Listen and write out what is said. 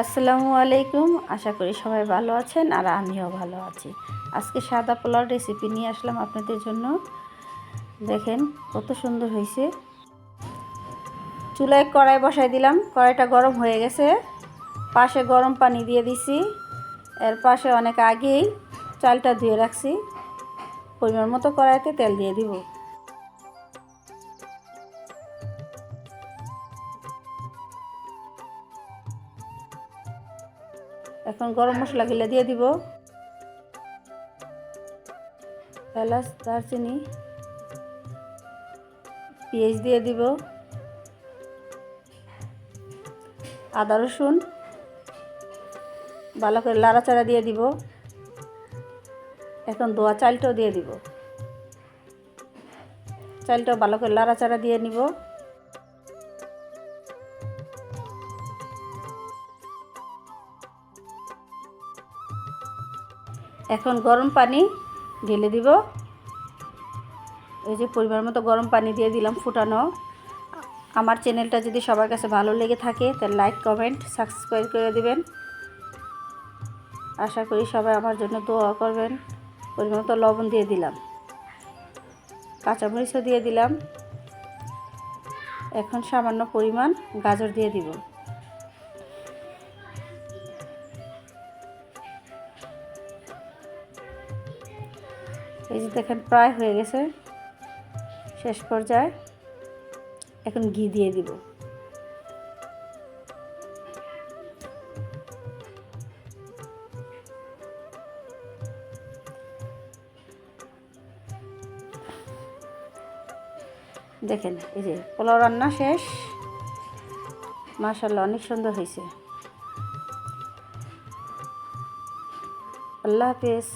আসসালামু আলাইকুম। আশা করি সবাই ভালো আছেন আর আমিও ভালো আছি। আজকে সাদা পোলাও রেসিপি নিয়ে আসলাম আপনাদের জন্য। দেখেন কত সুন্দর হয়েছে। চুলায় কড়াই বসাই দিলাম। কড়াইটা গরম হয়ে গেছে। পাশে গরম পানি দিয়ে দিছি। এর পাশে অনেক আগেই চালটা ধুয়ে রাখছি। পরিমাণ মতো কড়াইতে তেল দিয়ে দিব। এখন গরম মশলা গিলে দিয়ে দিব। এলাচ, দারচিনি, পেঁয়াজ দিয়ে দিব। আদা, রসুন, ভালো করে লাড়াচাড়া দিয়ে দিব। এখন দোয়া চালটাও দিয়ে দিব। চালটাও ভালো করে লাড়াচাড়া দিয়ে নিব। এখন গরম পানি ঢেলে দিব। এই যে পরিমাণ মতো গরম পানি দিয়ে দিলাম ফুটানো। আমার চ্যানেলটা যদি সবার কাছে ভালো লেগে থাকে, তাহলে লাইক, কমেন্ট, সাবস্ক্রাইব করে দিবেন। আশা করি সবাই আমার জন্য দোয়া করবেন। পরিমাণ মতো লবণ দিয়ে দিলাম। কাঁচামরিচও দিয়ে দিলাম। এখন সামান্য পরিমাণ গাজর দিয়ে দিব। এই যে দেখেন, প্রায় হয়ে গেছে। শেষ পর্যায়ে এখন ঘি দিয়ে দিব। দেখেন, এই যে পোলাও রান্না শেষ। মাশাল্লাহ অনেক সুন্দর হয়েছে। আল্লাহ হাফেজ।